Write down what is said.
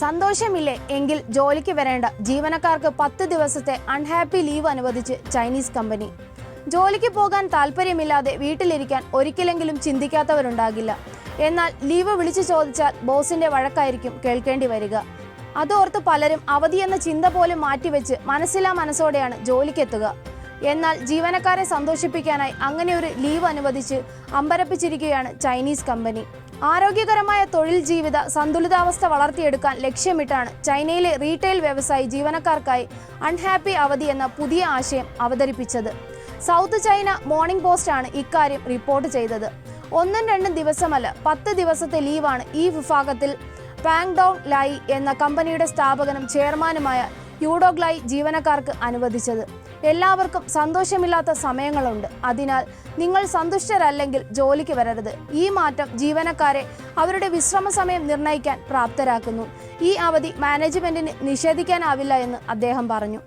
സന്തോഷമില്ലേ? എങ്കിൽ ജോലിക്ക് വരേണ്ട. ജീവനക്കാർക്ക് പത്ത് ദിവസത്തെ അൺഹാപ്പി ലീവ് അനുവദിച്ച് ചൈനീസ് കമ്പനി. ജോലിക്ക് പോകാൻ താല്പര്യമില്ലാതെ വീട്ടിലിരിക്കാൻ ഒരിക്കലെങ്കിലും ചിന്തിക്കാത്തവരുണ്ടാകില്ല. എന്നാൽ ലീവ് വിളിച്ചു ചോദിച്ചാൽ ബോസിന്റെ വഴക്കായിരിക്കും കേൾക്കേണ്ടി വരിക. അതോർത്ത് പലരും അവധി എന്ന ചിന്ത പോലും മാറ്റിവെച്ച് മനസ്സിലാ മനസ്സോടെയാണ് ജോലിക്കെത്തുക എന്നാൽ ജീവനക്കാരെ സന്തോഷിപ്പിക്കാനായി അങ്ങനെ ഒരു ലീവ് അനുവദിച്ച് അമ്പരപ്പിച്ചിരിക്കുകയാണ് ചൈനീസ് കമ്പനി. ആരോഗ്യകരമായ തൊഴിൽ ജീവിത സന്തുലിതാവസ്ഥ വളർത്തിയെടുക്കാൻ ലക്ഷ്യമിട്ടാണ് ചൈനയിലെ റീറ്റെയിൽ വ്യവസായി ജീവനക്കാർക്കായി അൺഹാപ്പി അവധി എന്ന പുതിയ ആശയം അവതരിപ്പിച്ചത്. സൗത്ത് ചൈന മോർണിംഗ് പോസ്റ്റ് ആണ് ഇക്കാര്യം റിപ്പോർട്ട് ചെയ്തത്. ഒന്നും രണ്ടും ദിവസമല്ല പത്ത് ദിവസത്തെ ലീവാണ് ഈ വിഭാഗത്തിൽ പാങ്ഡോങ് ലായി എന്ന കമ്പനിയുടെ സ്ഥാപകനും ചെയർമാനുമായ യൂഡോഗ്ലായി ജീവനക്കാർക്ക് അനുവദിച്ചത്. എല്ലാവർക്കും സന്തോഷമില്ലാത്ത സമയങ്ങളുണ്ട്. അതിനാൽ നിങ്ങൾ സന്തുഷ്ടരല്ലെങ്കിൽ ജോലിക്ക് വരരുത്. ഈ മാറ്റം ജീവനക്കാരെ അവരുടെ വിശ്രമ സമയം നിർണയിക്കാൻ പ്രാപ്തരാക്കുന്നു. ഈ അവധി മാനേജ്മെന്റിന് നിഷേധിക്കാനാവില്ല എന്ന് അദ്ദേഹം പറഞ്ഞു.